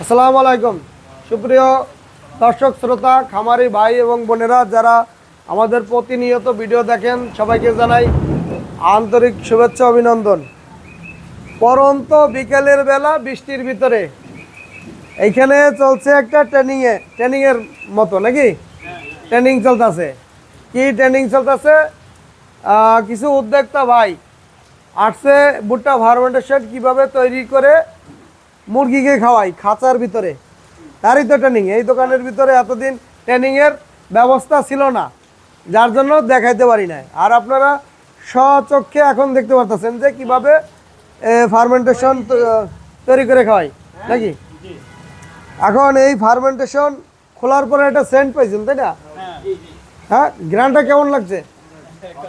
আসসালামু আলাইকুম। সুপ্রিয় দর্শক, শ্রোতা, খামারি ভাই এবং বোনেরা, যারা আমাদের প্রতিনিয়ত ভিডিও দেখেন, সবাইকে জানাই আন্তরিক শুভেচ্ছা, অভিনন্দন। পরন্ত বিকেলের বেলা বৃষ্টির ভিতরে। এইখানে চলছে একটা ট্রেনিংয়ে ট্রেনিংয়ের মতো, নাকি? ট্রেনিং চলতেছে। কি ট্রেনিং চলতেছে? কিছু উদ্যোক্তা ভাই আসছে ভুট্টা ফার্মেন্টেশন কীভাবে তৈরি করে মুরগিকে খাওয়াই খাঁচার ভিতরে। তারই তো ট্রেনিং এই দোকানের ভিতরে এতদিন ট্রেনিংয়ের ব্যবস্থা ছিল না যার জন্য দেখাইতে পারি নাই। আর আপনারা স্বচক্ষে এখন দেখতে পারতেছেন যে কীভাবে ফার্মেন্টেশন তৈরি করে খাওয়াই নাকি? এখন এই ফার্মেন্টেশন খোলার পরে একটা সেন্ট পাইছেন তাই না? হ্যাঁ গ্রানটা কেমন লাগছে?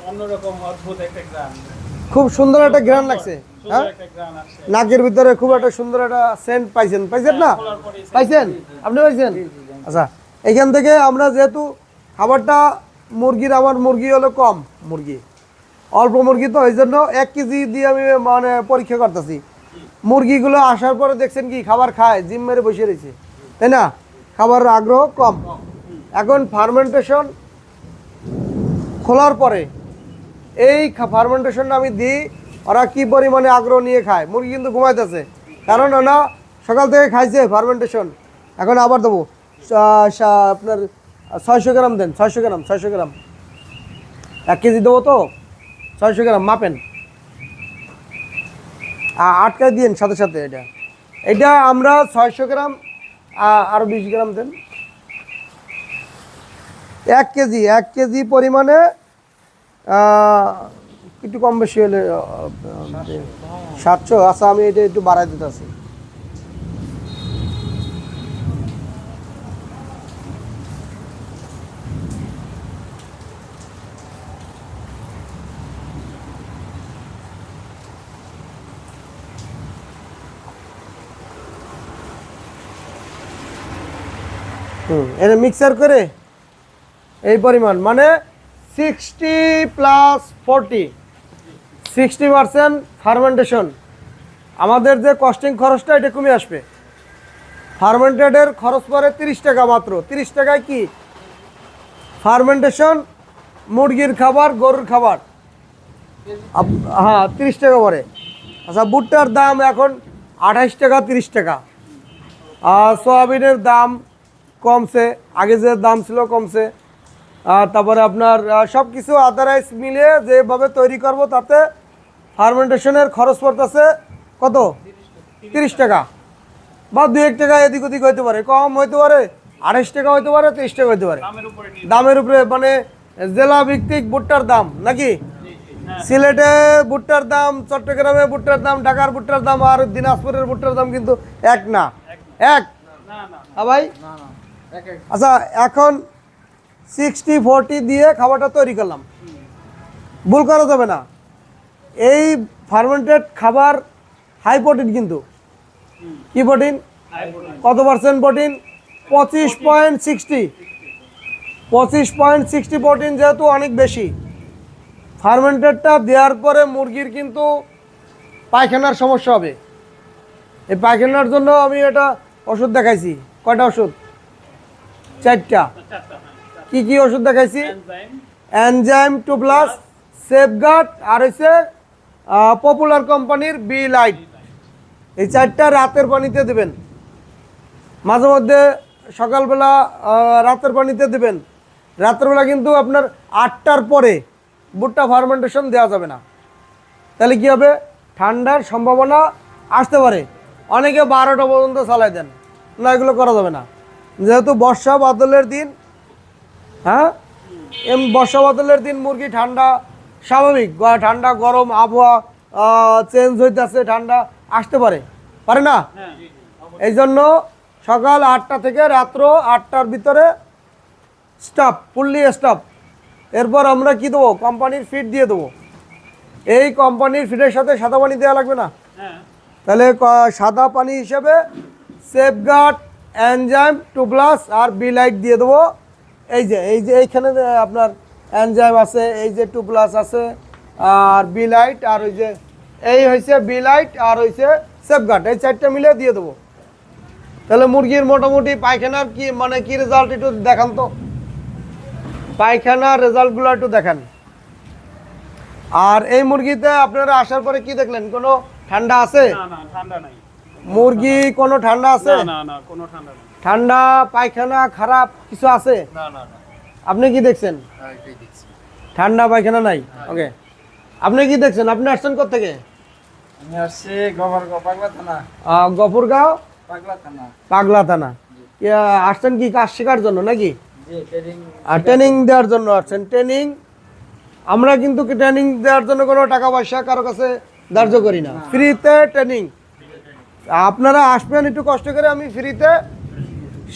অন্যরকম অদ্ভুত একটা গ্রাম খুব সুন্দর একটা গ্রান লাগছে হ্যাঁ? নাকের ভিতরে খুব একটা সুন্দর একটা সেন্ট পাইছেন। পাইছেন না? পাইছেন? আপনি পাইছেন? আচ্ছা এখান থেকে আমরা যেহেতু খাবারটা মুরগির আমার মুরগি হলো কম মুরগি অল্প মুরগি তো এই জন্য এক কেজি দিয়ে আমি মানে পরীক্ষা করতেছি। মুরগিগুলো আসার পরে দেখছেন কি খাবার খায় জিম মেরে বসে রয়েছে। তাই না? খাবার আগ্রহ কম। এখন ফার্মেন্টেশন খোলার পরে এই ফার্মেন্টেশনটা আমি দিই, ওরা কি পরিমাণে আগ্রহ নিয়ে খায়? মুরগি কিন্তু ঘুমাইতেছে। কারণ ওরা সকাল থেকে খাইছে ফার্মেন্টেশন এখন আবার দেবো। আপনার ছয়শো গ্রাম দেন, ছয়শো গ্রাম ছয়শো গ্রাম। এক কেজি দেবো তো? ছয়শো গ্রাম, মাপেন। আটকায় দিন সাথে সাথে এটা। এটা আমরা ছয়শো গ্রাম, আ- আরও বিশ গ্রাম দেন। এক কেজি এক কেজি পরিমাণে একটু কম বেশি হলে সাতশো। আচ্ছা আমি এটা একটু বাড়াই দিতেছি। হুম, এটা মিক্সার করে এই পরিমাণ। মানে sixty plus forty. Sixty percent fermentation. আমাদের যে কস্টিং খরচটা, এটা কমে আসবে। ফার্মেন্টেডের খরচ পড়ে তিরিশ টাকা মাত্র। তিরিশ টাকায় কি? ফার্মেন্টেশন, মুরগির খাবার, গরুর খাবার। হ্যাঁ তিরিশ টাকা পড়ে। আচ্ছা ভুট্টার দাম এখন আঠাইশ টাকা, তিরিশ টাকা। আর সয়াবিনের দাম কমছে। আগে যে দাম ছিল কমছে। তারপরে আপনার সব কিছু আদারাইজ মিলিয়ে যেভাবে তৈরি করব তাতে ফার্মেন্টেশনের খরচ পড়তেছে কত? তিরিশ টাকা। বা দু এক টাকা এদিক ওদিক হইতে পারে কম হইতে পারে আড়াইশ টাকা হইতে পারে তিরিশ টাকা হইতে পারে। দামের উপরে মানে জেলা ভিত্তিক ভুট্টার দাম নাকি? সিলেটে ভুট্টার দাম চট্টগ্রামে ভুট্টার দাম ঢাকার ভুট্টার দাম আর দিনাজপুরের ভুট্টার দাম কিন্তু এক না। এক। হ্যাঁ ভাই? আচ্ছা এখন সিক্সটি ফোরটি দিয়ে খাবারটা তৈরি করলাম। ভুল করা যাবে না। এই ফার্মেন্টেড খাবার হাই প্রোটিন কিন্তু। কি প্রোটিন কত পার্সেন্ট প্রোটিন পঁচিশ পয়েন্ট সিক্সটি পঁচিশ পয়েন্ট সিক্সটি প্রোটিন যেহেতু অনেক বেশি। ফার্মেন্টেডটা দেওয়ার পরে মুরগির কিন্তু পায়খানার সমস্যা হবে। এই পায়খানার জন্য আমি এটা ওষুধ দেখাইছি। কয়টা ওষুধ? চারটা। কি কি ওষুধ দেখাইছি? Enzyme enzyme two plus Safeguard আর হচ্ছে পপুলার কোম্পানির বি লাইট এই চারটা রাতের পানিতে দেবেন। মাঝে মধ্যে সকালবেলা রাতের পানিতে দেবেন। রাত্রেবেলা কিন্তু আপনার আটটার পরে ভুট্টা ফার্মেন্টেশন দেওয়া যাবে না। তাহলে কি হবে? ঠান্ডার সম্ভাবনা আসতে পারে। অনেকে বারোটা পর্যন্ত চালাই দেন। না এগুলো করা যাবে না। যেহেতু বর্ষা বাদলের দিন হ্যাঁ? এম বর্ষা বাদলের দিন মুরগি ঠান্ডা স্বাভাবিক। ঠান্ডা গরম আবহাওয়া চেঞ্জ হইতেছে ঠান্ডা আসতে পারে। পারে না? হ্যাঁ। এই জন্য সকাল আটটা থেকে রাত্র আটটার ভিতরে স্টাফ ফুললি স্টাফ এরপর আমরা কি দেবো? কোম্পানির ফিড দিয়ে দেবো। এই কোম্পানির ফিডের সাথে সাদা পানি দেওয়া লাগবে না? হ্যাঁ। তাহলে সাদা পানি হিসেবে সেফগার্ড অ্যানজাইম টু প্লাস আর বি লাইট দিয়ে দেবো। এই যে এই যে এইখানে আপনার এনজাইম আছে এই যে টু প্লাস আছে আর বি লাইট আর ওই যে এই হয়েছে বি লাইট আর হয়েছে সেফগার্ড এই চারটা মিলে দিয়ে দেবো। তাহলে মুরগির মোটামুটি পায়খানার কি মানে কি রেজাল্ট একটু দেখান তো? পায়খানার রেজাল্টগুলো একটু দেখান। আর এই মুরগিতে আপনারা আসার পরে কি দেখলেন? কোনো ঠান্ডা আছে? না না ঠান্ডা নাই। মুরগি কোনো ঠান্ডা আছে? না না না কোনো ঠান্ডা নেই। ঠান্ডা পায়খানা খারাপ কিছু আছে? না না না। আপনি কি দেখছেন? ঠান্ডা পায়খানা নাই? ওকে আপনি কি দেখছেন? আপনি আসছেন থেকে আমি আসছি পাগলা থানা। গফুরগাঁও? পাগলা থানা। পাগলা থানা। আসছেন কি কাজ শেখার জন্য নাকি? আর ট্রেনিং দেওয়ার জন্য আসছেন। ট্রেনিং আমরা কিন্তু ট্রেনিং দেওয়ার জন্য কোনো টাকা পয়সা কারও কাছে ধার্য করি না। ফ্রিতে ট্রেনিং আপনারা আসবেন একটু কষ্ট করে আমি ফ্রিতে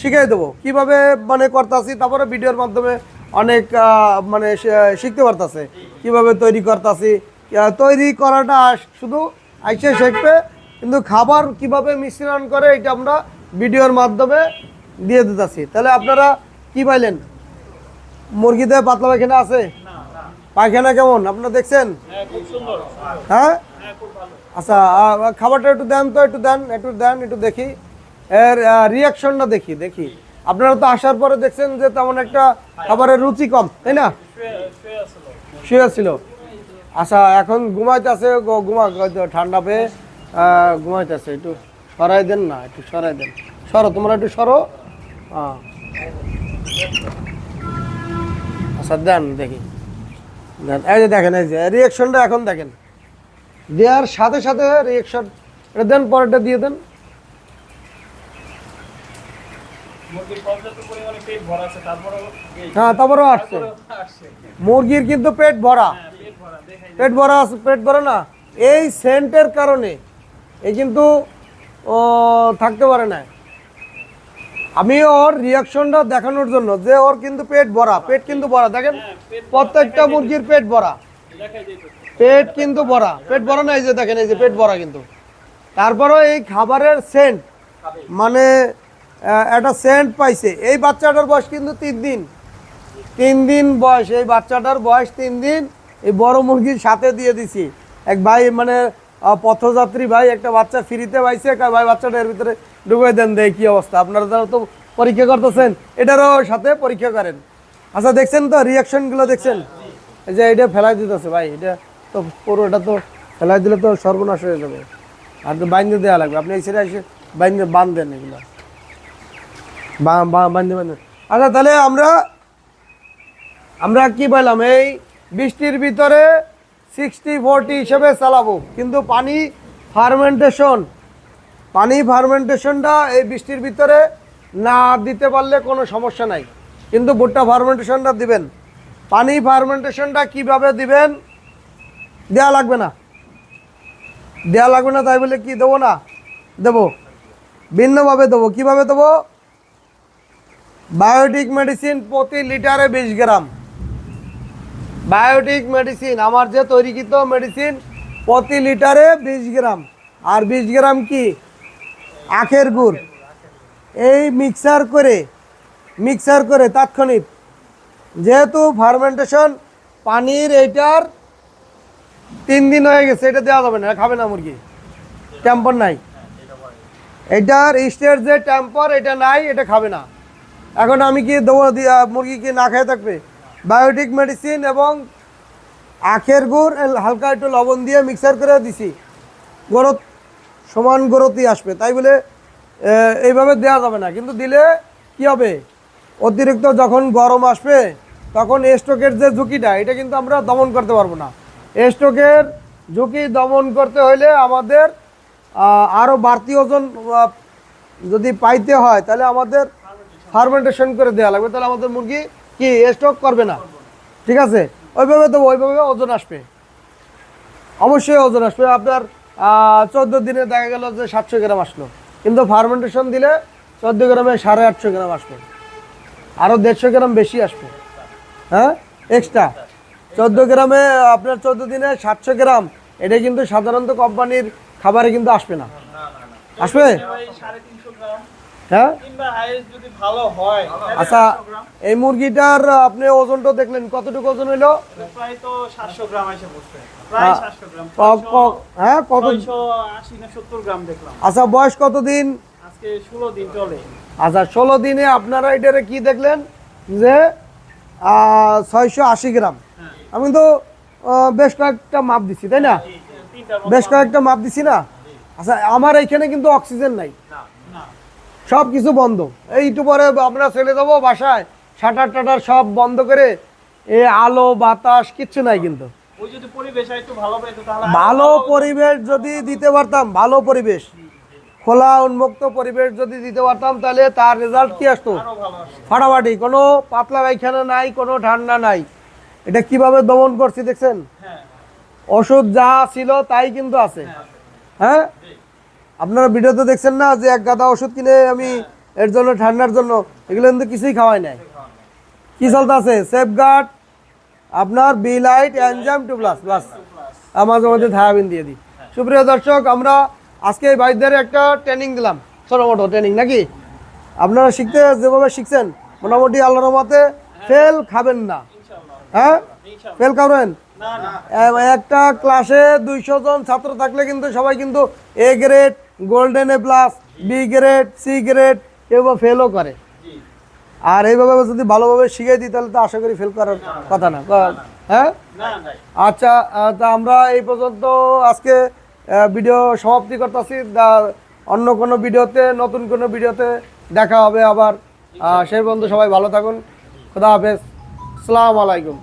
শিখিয়ে দেবো। কীভাবে মানে করতেছি তারপরে ভিডিওর মাধ্যমে অনেক মানে শিখতে পারতাছে। কীভাবে তৈরি করতেছি তৈরি করাটা শুধু আইসে শিখবে কিন্তু খাবার কীভাবে মিশ্রণ করে এটা আমরা ভিডিওর মাধ্যমে দিয়ে দিতেছি। তাহলে আপনারা কি পাইলেন? মুরগিতে পাতলা পায়খানা আছে? পায়খানা কেমন? আপনারা দেখছেন? হ্যাঁ হ্যাঁ? হ্যাঁ আচ্ছা খাবারটা একটু দেন তো একটু দেন একটু দেন একটু দেখি। এর রিয়াকশনটা দেখি দেখি। আপনারা তো আসার পরে দেখছেন যে তেমন একটা খাবারের রুচি কম, তাই না? শুয়ে ছিল। আচ্ছা এখন ঘুমাইতেছে ঘুমা ঠান্ডা পেয়ে ঘুমাইতেছে, একটু সরাই দেন না, একটু সরাই দেন। সরো, তোমরা একটু সরো। আচ্ছা দেন, দেখি। এই যে দেখেন, এই যে রিয়াকশনটা এখন দেখেন। দেওয়ার সাথে সাথে রিয়াকশন এটা দেন, পরেরটা দিয়ে দেন মুরগির পর্যাপ্ত পরিমাণে পেট ভরা আছে তারপরেও এই হ্যাঁ তারপরেও আসছে। মুরগির কিন্তু পেট ভরা। হ্যাঁ পেট ভরা পেট ভরা না। এই সেন্টের কারণে এই কিন্তু ও থাকতে পারে না। আমি ওর রিয়াকশনটা দেখানোর জন্য যে ওর কিন্তু পেট ভরা পেট কিন্তু ভরা। দেখেন প্রত্যেকটা মুরগির পেট ভরা। পেট কিন্তু ভরা। পেট ভরা না এই যে দেখেন এই যে পেট ভরা কিন্তু। তারপরেও এই খাবারের সেন্ট মানে একটা সেন্ট পাইছে। এই বাচ্চাটার বয়স কিন্তু তিন দিন। তিন দিন বয়স, এই বাচ্চাটার বয়স তিন দিন। এই বড় মুরগির সাথে দিয়ে দিছি। এক ভাই মানে পথযাত্রী ভাই, একটা বাচ্চা ফ্রিতে পাইছে ভাই বাচ্চাটা এর ভিতরে ডুবে দেন দেয় কী অবস্থা? আপনারা তো পরীক্ষা করতেছেন, এটারও সাথে পরীক্ষা করেন। আচ্ছা দেখছেন তো রিয়াকশনগুলো দেখছেন? এই যে এটা ফেলাই দিতেছে ভাই, এটা তো পুরো এটা তো ফেলাই দিলে তো সর্বনাশ হয়ে যাবে। আর বাইন্দে দেওয়া লাগবে। আপনি এই ছেড়ে এসে বাইন্দে বাঁধবেন এগুলো। বা- বা- বাঁধতে বাঁধতে আচ্ছা তাহলে আমরা আমরা কি পাইলাম এই বৃষ্টির ভিতরে সিক্সটি ফোরটি হিসেবে চালাবো। কিন্তু পানি ফার্মেন্টেশন পানি ফার্মেন্টেশনটা এই বৃষ্টির ভিতরে না দিতে পারলে কোনো সমস্যা নাই। কিন্তু ভুট্টা ফার্মেন্টেশনটা দিবেন। পানি ফার্মেন্টেশনটা কীভাবে দিবেন? দেয়া লাগবে না। দেওয়া লাগবে না, তাই বলে কি দেবো না? দেবো। ভিন্নভাবে দেবো। কীভাবে দেবো? বায়োটিক মেডিসিন প্রতি লিটারে বিশ গ্রাম। বায়োটিক মেডিসিন আমার যে তৈরিকৃত মেডিসিন প্রতি লিটারে বিশ গ্রাম। আর বিশ গ্রাম কি? আখের গুড়। এই মিক্সার করে মিক্সার করে তাৎক্ষণিক। যেহেতু ফার্মেন্টেশন পানির এইটার তিন দিন হয়ে গেছে, এটা দেওয়া যাবে না খাবে না মুরগি। ট্যাম্পার নাই। এটার স্টেট যে ট্যাম্পার এটা নাই, এটা খাবে না। এখন আমি কি দেবো মুরগি কি না খেয়ে থাকবে? বায়োটিক মেডিসিন এবং আখের গুড় হালকা একটু লবণ দিয়ে মিক্সার করে দিছি। গরত সমান গরতই আসবে। তাই বলে এইভাবে দেওয়া যাবে না। কিন্তু দিলে কি হবে? অতিরিক্ত যখন গরম আসবে, তখন স্ট্রোকের যে ঝুঁকিটা, এটা কিন্তু আমরা দমন করতে পারব না। স্ট্রোকের ঝুঁকি দমন করতে হলে আমাদের আরও বাড়তি ওজন যদি পাইতে হয়, তাহলে আমাদের ফার্মেন্টেশন করে দেওয়া লাগবে। তাহলে আমাদের মুরগি কি স্টক করবে না? ঠিক আছে? ওইভাবে তো ওইভাবে ওজন আসবে। অবশ্যই ওজন আসবে। আপনার চোদ্দ দিনে দেখা গেল যে সাতশো গ্রাম আসলো। কিন্তু ফার্মেন্টেশন দিলে চোদ্দ গ্রামে সাড়ে আটশো গ্রাম আসবে। আরও দেড়শো গ্রাম বেশি আসবে। হ্যাঁ? এক্সট্রা চোদ্দ গ্রামে, আপনার চোদ্দ দিনে সাতশো গ্রাম, এটা কিন্তু সাধারণত কোম্পানির খাবারে কিন্তু আসবে না। আসবে? হ্যাঁ? কিংবা হাইস্ট যদি ভালো হয় তাহলে আচ্ছা এই মুরগিটার আপনি ওজনটা দেখলেন কতটুকু ওজন হইল? প্রায় তো সাতশো গ্রাম এসে বসবে প্রায় সাতশো গ্রাম। ক- ক- হ্যাঁ কত আচ্ছা বয়স কতদিন? আচ্ছা ষোলো দিনে আপনারা এটারে কি দেখলেন? যে ছয়শো আশি গ্রাম। আমি তো বেশ কয়েকটা মাপ দিছি তাই না? বেশ কয়েকটা মাপ দিছি না? আচ্ছা আমার এইখানে কিন্তু অক্সিজেন নাই। সব কিছু বন্ধ। এইটু পরে আমরা চলে যাব বাসায়। শাটার টাটার সব বন্ধ করে এ আলো বাতাস কিচ্ছু নাই কিন্তু। ভালো পরিবেশ যদি দিতে পারতাম ভালো পরিবেশ। খোলা উন্মুক্ত পরিবেশ যদি দিতে পারতাম তাহলে তার রেজাল্ট কি আসতো? ফাটাফাটি। কোনো পাতলা পায়খানা নাই কোনো ঠান্ডা নাই। এটা কীভাবে দমন করছি দেখছেন? হ্যাঁ। ওষুধ যা ছিল তাই কিন্তু আছে। হ্যাঁ। আপনারা ভিডিওতে দেখছেন না যে এক গাদা ওষুধ কিনে আমি এর জন্য ঠান্ডার জন্য এগুলো কিন্তু কিছুই খাওয়াই নাই। কি চলতে আছে? সেফগার্ড আপনার B light enzyme two plus plus আমাদের মধ্যে থায়াবিন দিয়ে দিই। সুপ্রিয় দর্শক আমরা আজকে এই ভাইদের একটা ট্রেনিং দিলাম। ছোটো মোটো ট্রেনিং নাকি? আপনারা শিখতে যেভাবে শিখছেন মোটামুটি আল্লাহর মতে ফেল খাবেন না। হ্যাঁ? ফেল খাবেন? একটা ক্লাসে দুইশো জন ছাত্র থাকলে কিন্তু সবাই কিন্তু A grade golden A plus B grade C grade কেউ বা ফেলও করে। আর এইভাবে যদি ভালোভাবে শিখিয়ে দিই তাহলে তো আশা করি ফেল করার কথা না। হ্যাঁ? আচ্ছা তা আমরা এই পর্যন্ত আজকে ভিডিও সমাপ্তি করতেছি। অন্য কোনো ভিডিওতে নতুন কোনো ভিডিওতে দেখা হবে আবার। সেই পর্যন্ত সবাই ভালো থাকুন। খুদা হাফেজ। আসসালামু আলাইকুম।